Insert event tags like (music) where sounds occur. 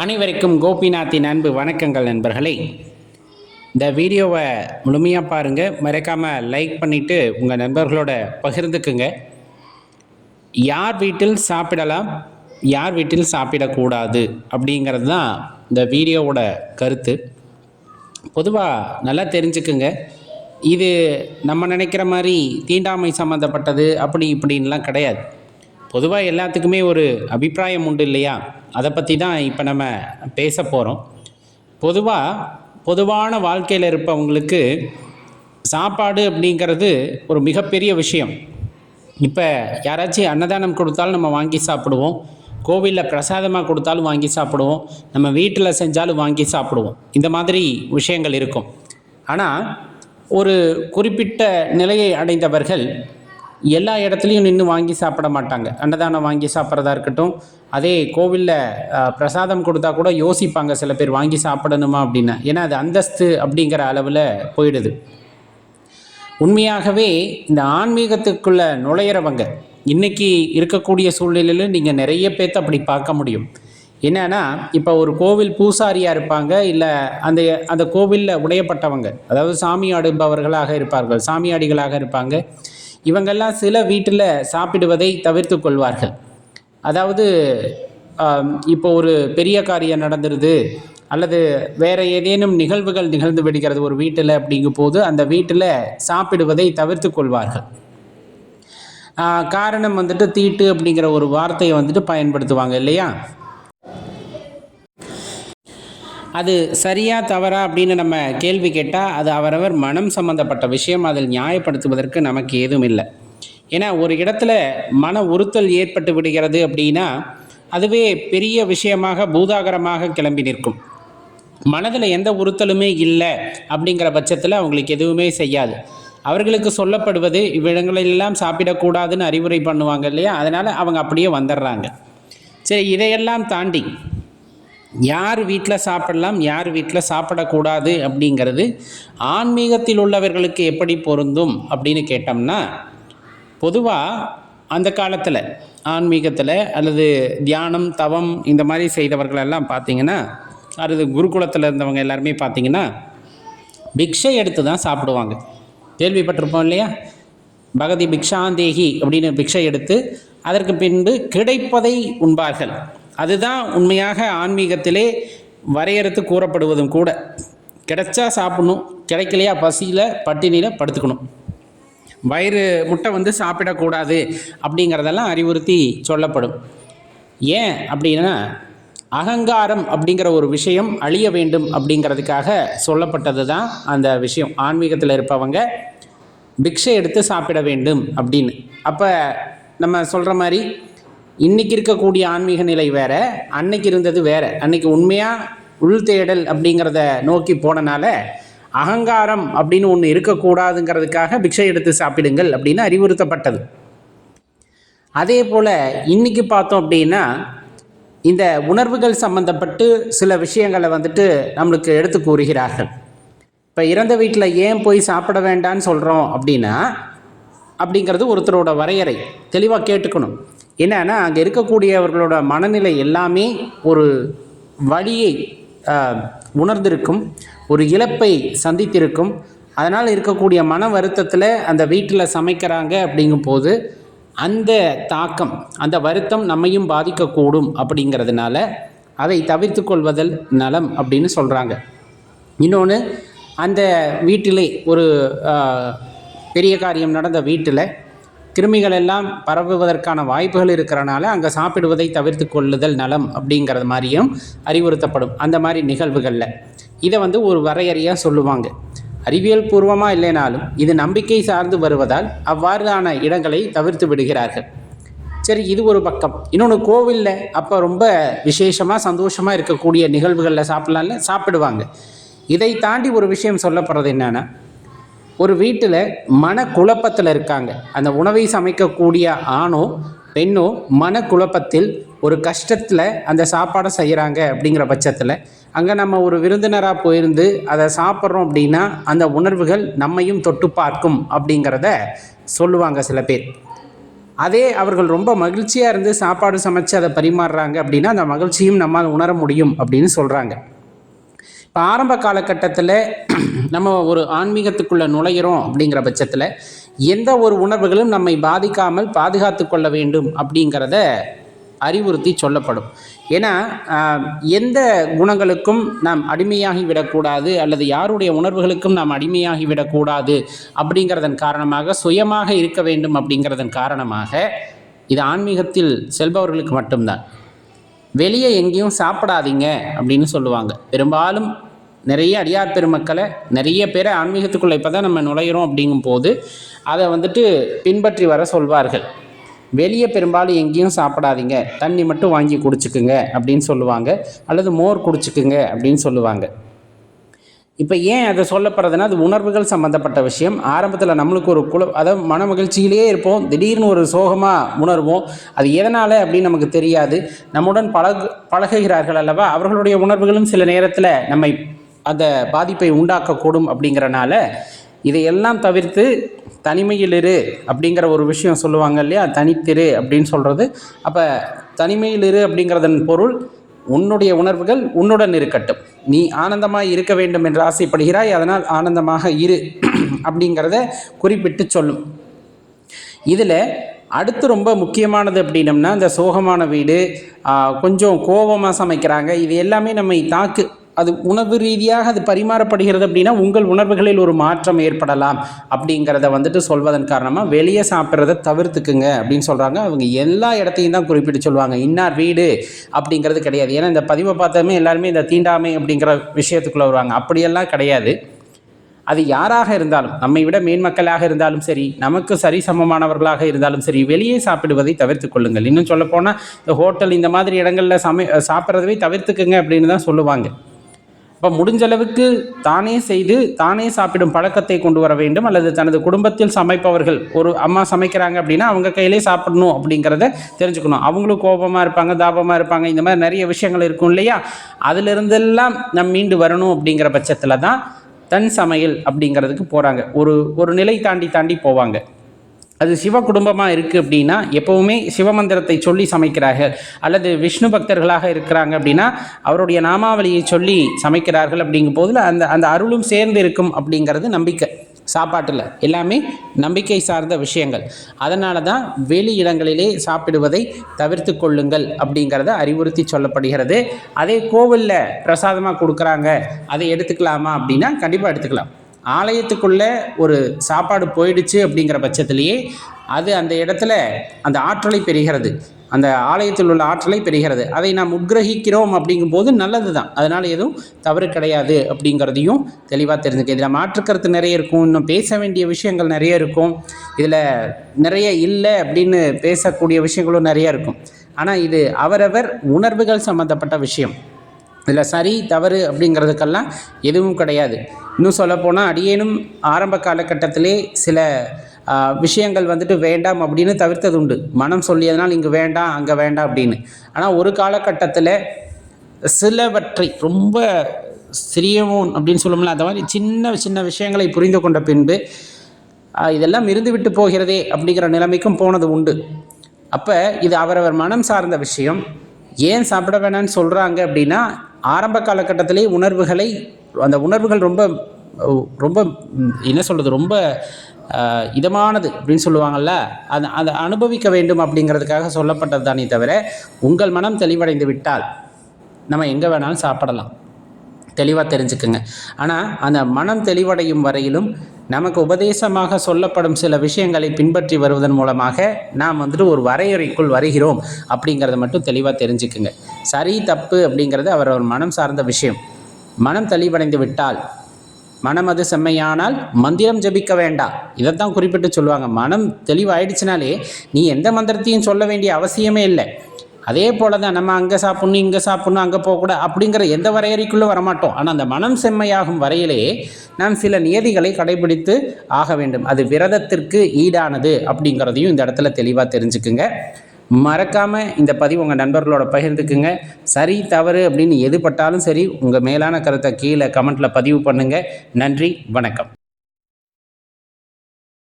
அனைவருக்கும் கோபிநாத்தின் அன்பு வணக்கங்கள் நண்பர்களே. இந்த வீடியோவை முழுமையாக பாருங்கள் மறக்காமல் லைக் பண்ணிவிட்டு உங்கள் நண்பர்களோட பகிர்ந்துக்குங்க. யார் வீட்டில் சாப்பிடலாம் யார் வீட்டில் சாப்பிடக்கூடாது அப்படிங்கிறது தான் இந்த வீடியோவோட கருத்து. பொதுவாக நல்லா தெரிஞ்சுக்குங்க. இது நம்ம நினைக்கிற மாதிரி தீண்டாமை சம்மந்தப்பட்டது அப்படி இப்படின்லாம் கிடையாது. பொதுவாக எல்லாத்துக்குமே ஒரு அபிப்பிராயம் உண்டு இல்லையா? அதை பற்றி தான் இப்போ நம்ம பேச போகிறோம் பொதுவாக பொதுவான வாழ்க்கையில் இருப்பவங்களுக்கு சாப்பாடு அப்படிங்கிறது ஒரு மிகப்பெரிய விஷயம். இப்போ யாராச்சும் அன்னதானம் கொடுத்தாலும் நம்ம வாங்கி சாப்பிடுவோம். கோவிலில் பிரசாதமாக கொடுத்தாலும் வாங்கி சாப்பிடுவோம். நம்ம வீட்டில் செஞ்சாலும் வாங்கி சாப்பிடுவோம். இந்த மாதிரி விஷயங்கள் இருக்கும். ஆனால் ஒரு குறிப்பிட்ட நிலையை அடைந்தவர்கள் எல்லா இடத்துலையும் நின்று வாங்கி சாப்பிட மாட்டாங்க. அன்னதானம் வாங்கி சாப்பிட்றதா இருக்கட்டும் அதே கோவிலில் பிரசாதம் கொடுத்தா கூட யோசிப்பாங்க சில பேர் வாங்கி சாப்பிடணுமா? அப்படின்னு. ஏன்னா அது அந்தஸ்து அப்படிங்கிற அளவில் போயிடுது. உண்மையாகவே இந்த ஆன்மீகத்துக்குள்ளே நுழையிறவங்க இன்றைக்கி இருக்கக்கூடிய சூழ்நிலையில் நீங்கள் நிறைய பேர்த்த அப்படி பார்க்க முடியும். என்னன்னா இப்போ ஒரு கோவில் பூசாரியாக இருப்பாங்க இல்லை அந்த அந்த கோவிலில் உடையப்பட்டவங்க அதாவது சாமி ஆடுபவர்களாக இருப்பார்கள் சாமியாடிகளாக இருப்பாங்க. இவங்கெல்லாம் சில வீட்டில் சாப்பிடுவதை தவிர்த்து கொள்வார்கள். அதாவது இப்போ ஒரு பெரிய காரியம் நடந்துருது அல்லது வேறு ஏதேனும் நிகழ்வுகள் நிகழ்ந்து விடுகிறது ஒரு வீட்டில் அப்படிங்கும் போது அந்த வீட்டில் சாப்பிடுவதை தவிர்த்து கொள்வார்கள். காரணம் வந்துட்டு தீட்டு அப்படிங்கிற ஒரு வார்த்தையை வந்துட்டு பயன்படுத்துவாங்க இல்லையா? அது சரியா தவறா அப்படின்னு நம்ம கேள்வி கேட்டால் அது அவரவர் மனம் சம்பந்தப்பட்ட விஷயம். அதில் நியாயப்படுத்துவதற்கு நமக்கு ஏதும் இல்லை. ஏன்னா ஒரு இடத்துல மன உறுத்தல் ஏற்பட்டு விடுகிறது அப்படின்னா அதுவே பெரிய விஷயமாக பூதாகரமாக கிளம்பி நிற்கும். மனதில் எந்த உறுத்தலுமே இல்லை அப்படிங்கிற பட்சத்தில் அவங்களுக்கு எதுவுமே செய்யாது. அவர்களுக்கு சொல்லப்படுவது இவ்விடங்களெல்லாம் சாப்பிடக்கூடாதுன்னு அறிவுரை பண்ணுவாங்க இல்லையா? அதனால் அவங்க அப்படியே வந்துடுறாங்க. சரி இதையெல்லாம் தாண்டி யார் வீட்டில் சாப்பிடலாம் யார் வீட்டில் சாப்பிடக்கூடாது அப்படிங்கிறது ஆன்மீகத்தில் உள்ளவர்களுக்கு எப்படி பொருந்தும் அப்படின்னு கேட்டோம்னா பொதுவாக அந்த காலத்தில் ஆன்மீகத்தில் அல்லது தியானம் தவம் இந்த மாதிரி செய்தவர்களெல்லாம் பார்த்தீங்கன்னா அல்லது குருகுலத்தில் இருந்தவங்க எல்லாருமே பார்த்திங்கன்னா பிக்ஷை எடுத்து தான் சாப்பிடுவாங்க. கேள்விப்பட்டிருப்போம் இல்லையா? பகதி பிக்ஷாந்தேகி அப்படின்னு பிக்ஷை எடுத்து அதற்கு பின்பு கிடைப்பதை உண்பார்கள். அதுதான் உண்மையாக ஆன்மீகத்திலே வரையறுத்து கூறப்படுவதும் கூட. கிடைச்சா சாப்பிடணும் கிடைக்கலையா பசியில் பட்டினியில் படுத்துக்கணும். வயிறு முட்டை வந்து சாப்பிடக்கூடாது அப்படிங்கிறதெல்லாம் அறிவுறுத்தி சொல்லப்படும். ஏன் அப்படின்னா அகங்காரம் அப்படிங்கிற ஒரு விஷயம் அழிய வேண்டும் அப்படிங்கிறதுக்காக சொல்லப்பட்டது தான் அந்த விஷயம். ஆன்மீகத்தில் இருப்பவங்க பிக்ஷை எடுத்து சாப்பிட வேண்டும் அப்படின்னு. அப்போ நம்ம சொல்கிற மாதிரி இன்றைக்கி இருக்கக்கூடிய ஆன்மீக நிலை வேற அன்னைக்கு இருந்தது வேற. அன்னைக்கு உண்மையாக உள் தேடல் அப்படிங்கிறத நோக்கி போனனால அகங்காரம் அப்படின்னு ஒன்று இருக்கக்கூடாதுங்கிறதுக்காக பிக்ஷை எடுத்து சாப்பிடுங்கள் அப்படின்னு அறிவுறுத்தப்பட்டது. அதே போல் இன்னைக்கு பார்த்தோம் அப்படின்னா இந்த உணர்வுகள் சம்பந்தப்பட்டு சில விஷயங்களை வந்துட்டு நம்மளுக்கு எடுத்து கூறுகிறார்கள். இப்போ இறந்த வீட்டில் ஏன் போய் சாப்பிட வேண்டாம்னு சொல்கிறோம் அப்படின்னா அப்படிங்கிறது ஒருத்தரோட வரையறை. தெளிவாக கேட்டுக்கணும். என்னன்னா அங்கே இருக்கக்கூடியவர்களோட மனநிலை எல்லாமே ஒரு வழியை உணர்ந்திருக்கும் ஒரு இழப்பை சந்தித்திருக்கும். அதனால் இருக்கக்கூடிய மன வருத்தத்தில் அந்த வீட்டில் சமைக்கிறாங்க அப்படிங்கும்போது அந்த தாக்கம் அந்த வருத்தம் நம்மையும் பாதிக்கக்கூடும் அப்படிங்கிறதுனால அதை தவிர்த்து கொள்வதல் நலம் அப்படின்னு சொல்கிறாங்க இன்னொன்று அந்த வீட்டிலே ஒரு பெரிய காரியம் நடந்த வீட்டில் கிருமிகள் எல்லாம் பரவுவதற்கான வாய்ப்புகள் இருக்கிறனால அங்கே சாப்பிடுவதை தவிர்த்து கொள்ளுதல் நலம் அப்படிங்கிறது மாதிரியும் அறிவுறுத்தப்படும். அந்த மாதிரி நிகழ்வுகளில். இதை வந்து ஒரு வரையறையாக சொல்லுவாங்க. அறிவியல் பூர்வமாக இல்லைனாலும் இது நம்பிக்கை சார்ந்து வருவதால் அவ்வாறான இடங்களை தவிர்த்து விடுகிறார்கள். சரி இது ஒரு பக்கம். இன்னொன்று கோவிலில் அப்போ ரொம்ப விசேஷமாக சந்தோஷமாக இருக்கக்கூடிய நிகழ்வுகளில் சாப்பிட்லாம்ல? சாப்பிடுவாங்க. இதை தாண்டி ஒரு விஷயம் சொல்லப்படுறது என்னென்னா ஒரு வீட்டில் மன குழப்பத்தில் இருக்காங்க. அந்த உணவை சமைக்கக்கூடிய ஆணோ பெண்ணோ மனக்குழப்பத்தில் ஒரு கஷ்டத்தில் அந்த சாப்பாடை செய்கிறாங்க அப்படிங்கிற பட்சத்தில் அங்கே நம்ம ஒரு விருந்தினராக போயிருந்து அதை சாப்பிட்றோம் அப்படின்னா அந்த உணர்வுகள் நம்மையும் தொட்டு பார்க்கும் அப்படிங்கிறத சொல்லுவாங்க சில பேர். அதே அவர்கள் ரொம்ப மகிழ்ச்சியாக இருந்து சாப்பாடு சமைச்சு அதை பரிமாறுறாங்க அப்படின்னா அந்த மகிழ்ச்சியும் நம்மால் உணர முடியும் அப்படின்னு சொல்கிறாங்க இப்போ ஆரம்ப காலகட்டத்தில் நம்ம ஒரு ஆன்மீகத்துக்குள்ளே நுழையிறோம் அப்படிங்கிற பட்சத்தில் எந்த ஒரு உணர்வுகளும் நம்மை பாதிக்காமல் பாதுகாத்து கொள்ள வேண்டும் அப்படிங்கிறத அறிவுறுத்தி சொல்லப்படும். ஏன்னா எந்த குணங்களுக்கும் நாம் அடிமையாகி விடக்கூடாது அல்லது யாருடைய உணர்வுகளுக்கும் நாம் அடிமையாகி விடக்கூடாது அப்படிங்கிறதன் காரணமாக சுயமாக இருக்க வேண்டும் அப்படிங்கிறதன் காரணமாக இது ஆன்மீகத்தில் செல்பவர்களுக்கு மட்டும்தான். வெளியே எங்கேயும் சாப்பிடாதீங்க அப்படின்னு சொல்லுவாங்க. பெரும்பாலும் நிறைய அடியார் பெருமக்களை நிறைய பேரை ஆன்மீகத்துக்குள்ளே இப்போ தான் நம்ம நுழையிறோம் அப்படிங்கும்போது அதை வந்துட்டு பின்பற்றி வர சொல்வார்கள். வெளியே பெரும்பாலும் எங்கேயும் சாப்பிடாதீங்க. தண்ணி மட்டும் வாங்கி குடிச்சுக்குங்க அப்படின்னு சொல்லுவாங்க. அல்லது மோர் குடிச்சுக்குங்க அப்படின்னு சொல்லுவாங்க. இப்போ ஏன் அதை சொல்லப்படுறதுன்னா அது உணர்வுகள் சம்மந்தப்பட்ட விஷயம். ஆரம்பத்தில் நம்மளுக்கு ஒரு குல அதாவது மன மகிழ்ச்சியிலேயே இருப்போம். திடீர்னு ஒரு சோகமாக உணர்வோம். அது எதனால் அப்படின்னு நமக்கு தெரியாது. நம்முடன் பழகு பழகுகிறார்கள் அல்லவா? அவர்களுடைய உணர்வுகளும் சில நேரத்தில் நம்மை அந்த பாதிப்பை உண்டாக்கக்கூடும் அப்படிங்கிறனால இதையெல்லாம் தவிர்த்து தனிமையில் இரு அப்படிங்கிற ஒரு விஷயம் சொல்லுவாங்க இல்லையா? தனித்திரு அப்படின்னு சொல்கிறது அப்போ தனிமையில் இரு அப்படிங்கிறதன் பொருள் உன்னுடைய உணர்வுகள் உன்னுடன் இருக்கட்டும். நீ ஆனந்தமாக இருக்க வேண்டும் என்று ஆசைப்படுகிறாய் அதனால் ஆனந்தமாக இரு (clears throat) அப்படிங்கிறத குறிப்பிட்டு சொல்லும். இதில் அடுத்து ரொம்ப முக்கியமானது அப்படின்னம்னா இந்த சோகமான வீடு கொஞ்சம் கோபமாக சமைக்கிறாங்க இது எல்லாமே நம்மை தாக்கு. அது உணவு ரீதியாக அது பரிமாறப்படுகிறது அப்படின்னா உங்கள் உணர்வுகளில் ஒரு மாற்றம் ஏற்படலாம் அப்படிங்கிறத வந்துட்டு சொல்வதன் காரணமாக வெளியே சாப்பிட்றத தவிர்த்துக்குங்க அப்படின்னு சொல்கிறாங்க அவங்க எல்லா இடத்தையும் தான் குறிப்பிட்டு சொல்லுவாங்க. இன்னார் வீடு அப்படிங்கிறது கிடையாது. ஏன்னா இந்த பதிவை பார்த்ததுமே எல்லாருமே இந்த தீண்டாமை அப்படிங்கிற விஷயத்துக்குள்ளே வருவாங்க. அப்படியெல்லாம் கிடையாது. அது யாராக இருந்தாலும் நம்மை விட மேன்மக்களாக இருந்தாலும் சரி நமக்கு சரி சமமானவர்களாக இருந்தாலும் சரி வெளியே சாப்பிடுவதை தவிர்த்து கொள்ளுங்கள். இன்னும் சொல்லப்போனால் இந்த ஹோட்டல் இந்த மாதிரி இடங்களில் சமை சாப்பிட்றதவே தவிர்த்துக்குங்க அப்படின்னு தான் சொல்லுவாங்க. இப்போ முடிஞ்ச அளவுக்கு தானே செய்து தானே சாப்பிடும் பழக்கத்தை கொண்டு வர வேண்டும். அல்லது தனது குடும்பத்தில் சமைப்பவர்கள் ஒரு அம்மா சமைக்கிறாங்க அப்படின்னா அவங்க கையிலே சாப்பிடணும் அப்படிங்கிறத தெரிஞ்சுக்கணும். அவங்களும் கோபமாக இருப்பாங்க தாபமாக இருப்பாங்க. இந்த மாதிரி நிறைய விஷயங்கள் இருக்கும் இல்லையா? அதிலிருந்தெல்லாம் நம் மீண்டு வரணும் அப்படிங்கிற பட்சத்தில் தான் தன் சமையல் அப்படிங்கிறதுக்கு போகிறாங்க ஒரு ஒரு நிலை தாண்டி தாண்டி போவாங்க. அது சிவ குடும்பமாக இருக்குது அப்படின்னா எப்போவுமே சிவமந்திரத்தை சொல்லி சமைக்கிறார்கள். அல்லது விஷ்ணு பக்தர்களாக இருக்கிறாங்க அப்படின்னா அவருடைய நாமாவளியை சொல்லி சமைக்கிறார்கள் அப்படிங்கும் போதில் அந்த அந்த அருளும் சேர்ந்து இருக்கும் அப்படிங்கிறது நம்பிக்கை. சாப்பாட்டில் எல்லாமே நம்பிக்கை சார்ந்த விஷயங்கள். அதனால தான் வெளி இடங்களிலே சாப்பிடுவதை தவிர்த்து கொள்ளுங்கள் அப்படிங்கிறத அறிவுறுத்தி சொல்லப்படுகிறது. அதே கோவிலில் பிரசாதமாக கொடுக்குறாங்க அதை எடுத்துக்கலாமா அப்படின்னா கண்டிப்பாக எடுத்துக்கலாம். ஆலயத்துக்குள்ளே ஒரு சாப்பாடு போயிடுச்சு அப்படிங்கிற பட்சத்திலேயே அது அந்த இடத்துல அந்த ஆற்றலை பெறுகிறது. அந்த ஆலயத்தில் உள்ள ஆற்றலை பெறுகிறது. அதை நாம் உட்கிரகிக்கிறோம் அப்படிங்கும்போது நல்லது தான் அதனால் எதுவும் தவறு கிடையாது அப்படிங்கிறதையும் தெளிவாக தெரிஞ்சுக்க. இதில் மாற்றுக்கருத்து நிறைய இருக்கும். இன்னும் பேச வேண்டிய விஷயங்கள் நிறைய இருக்கும். இதில் நிறைய இல்லை அப்படின்னு பேசக்கூடிய விஷயங்களும் நிறைய இருக்கும். ஆனால் இது அவரவர் உணர்வுகள் சம்மந்தப்பட்ட விஷயம். இதில் சரி தவறு அப்படிங்கிறதுக்கெல்லாம் எதுவும் கிடையாது. இன்னும் சொல்லப்போனால் அடியேனும் ஆரம்ப காலகட்டத்திலே சில விஷயங்கள் வந்துட்டு வேண்டாம் அப்படின்னு தவிர்த்தது உண்டு. மனம் சொல்லியதனால் இங்கே வேண்டாம் அங்கே வேண்டாம் அப்படின்னு. ஆனால் ஒரு காலகட்டத்தில் சிலவற்றை ரொம்ப சிறியவும் அப்படின்னு சொல்லுவோம்ல அந்த மாதிரி சின்ன சின்ன விஷயங்களை புரிந்து கொண்ட பின்பு இதெல்லாம் இருந்து விட்டு போகிறதே அப்படிங்கிற நிலைமைக்கும் போனது உண்டு. அப்போ இது அவரவர் மனம் சார்ந்த விஷயம். ஏன் சாப்பிட வேணாம்னு சொல்கிறாங்க அப்படின்னா ஆரம்ப காலகட்டத்திலே உணர்வுகளை அந்த உணர்வுகள் ரொம்ப ரொம்ப என்ன சொல்கிறது ரொம்ப இதமானது அப்படின்னு சொல்லுவாங்கள்ல அது அதை அனுபவிக்க வேண்டும் அப்படிங்கிறதுக்காக சொல்லப்பட்டது தானே தவிர உங்கள் மனம் தெளிவடைந்து விட்டால் நம்ம எங்கே வேணாலும் சாப்பிடலாம். தெளிவாக தெரிஞ்சுக்குங்க. ஆனால் அந்த மனம் தெளிவடையும் வரையிலும் நமக்கு உபதேசமாக சொல்லப்படும் சில விஷயங்களை பின்பற்றி வருவதன் மூலமாக நாம் வந்துட்டு ஒரு வரையறைக்குள் வருகிறோம் அப்படிங்கிறத மட்டும் தெளிவாக தெரிஞ்சுக்குங்க. சரி தப்பு அப்படிங்கிறது அவரவர் மனம் சார்ந்த விஷயம். மனம் தெளிவடைந்து விட்டால் மனம் அது செம்மையானால் மந்திரம் ஜபிக்க வேண்டாம் இதைத்தான் குறிப்பிட்டு சொல்லுவாங்க. மனம் தெளிவாயிடுச்சுனாலே நீ எந்த மந்திரத்தையும் சொல்ல வேண்டிய அவசியமே இல்லை. அதே போல தான் நம்ம அங்கே சாப்பிட்ணும் இங்கே சாப்பிட்ணும் அங்கே போகக்கூடாது அப்படிங்கிற எந்த வரையறைக்குள்ளே வரமாட்டோம். ஆனால் அந்த மனம் செம்மையாகும் வரையிலே நாம் சில நியதிகளை கடைபிடித்து ஆக வேண்டும். அது விரதத்திற்கு ஈடானது அப்படிங்கிறதையும் இந்த இடத்துல தெளிவாக தெரிஞ்சுக்குங்க. மறக்காமல் இந்த பதிவு உங்கள் நண்பர்களோட பகிர்ந்துக்குங்க. சரி தவறு அப்படின்னு எதுப்பட்டாலும் சரி உங்கள் மேலான கருத்தை கீழே கமெண்ட்டில் பதிவு பண்ணுங்கள் நன்றி வணக்கம்.